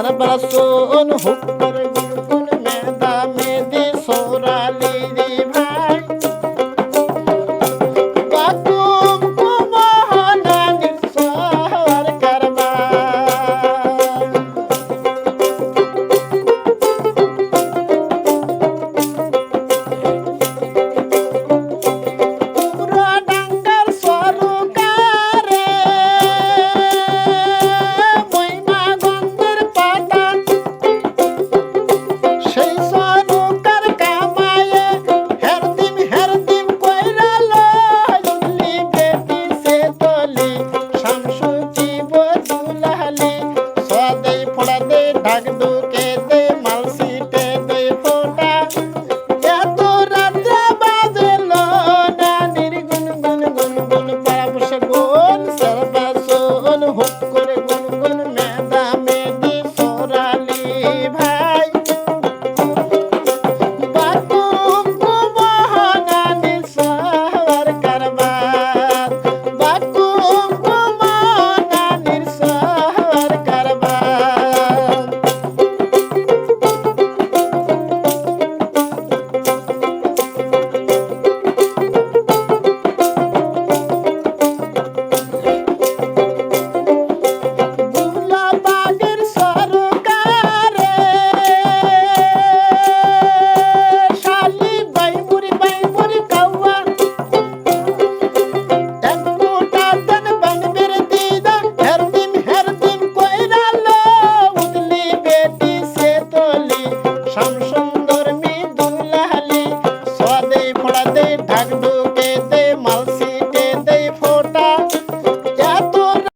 তার বাসন হুক করে ढग दू के শ্যাম সুন্দর মৃদুল লাহালে সদে ফোড়াতে ঢাক ঢুকে